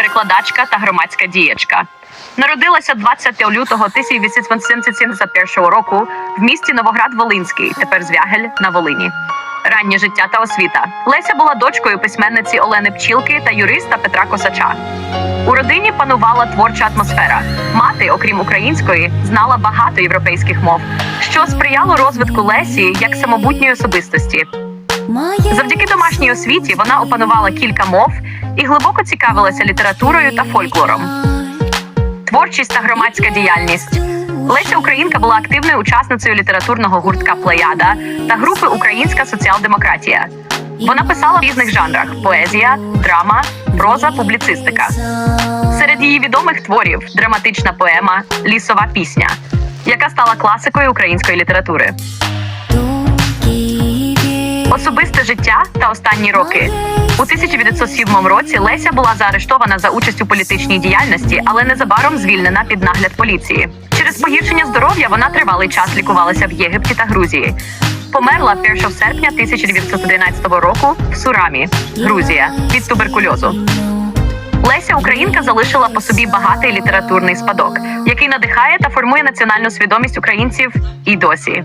перекладачка та громадська діячка. Народилася 20 лютого 1871 року в місті Новоград-Волинський, тепер Звягель на Волині. Раннє життя та освіта. Леся була дочкою письменниці Олени Пчілки та юриста Петра Косача. У родині панувала творча атмосфера. Мати, окрім української, знала багато європейських мов, що сприяло розвитку Лесі як самобутньої особистості. Завдяки домашній освіті вона опанувала кілька мов і глибоко цікавилася літературою та фольклором. Творчість та громадська діяльність. Леся Українка була активною учасницею літературного гуртка Плеяда та групи Українська соціал-демократія. Вона писала в різних жанрах: поезія, драма, проза, публіцистика. Серед її відомих творів драматична поема Лісова пісня, яка стала класикою української літератури. Особисте життя та останні роки. У 1907 році Леся була заарештована за участь у політичній діяльності, але незабаром звільнена під нагляд поліції. Через погіршення здоров'я вона тривалий час лікувалася в Єгипті та Грузії. Померла 1 серпня 1911 року в Сурамі, Грузія, від туберкульозу. Леся Українка залишила по собі багатий літературний спадок, який надихає та формує національну свідомість українців і досі.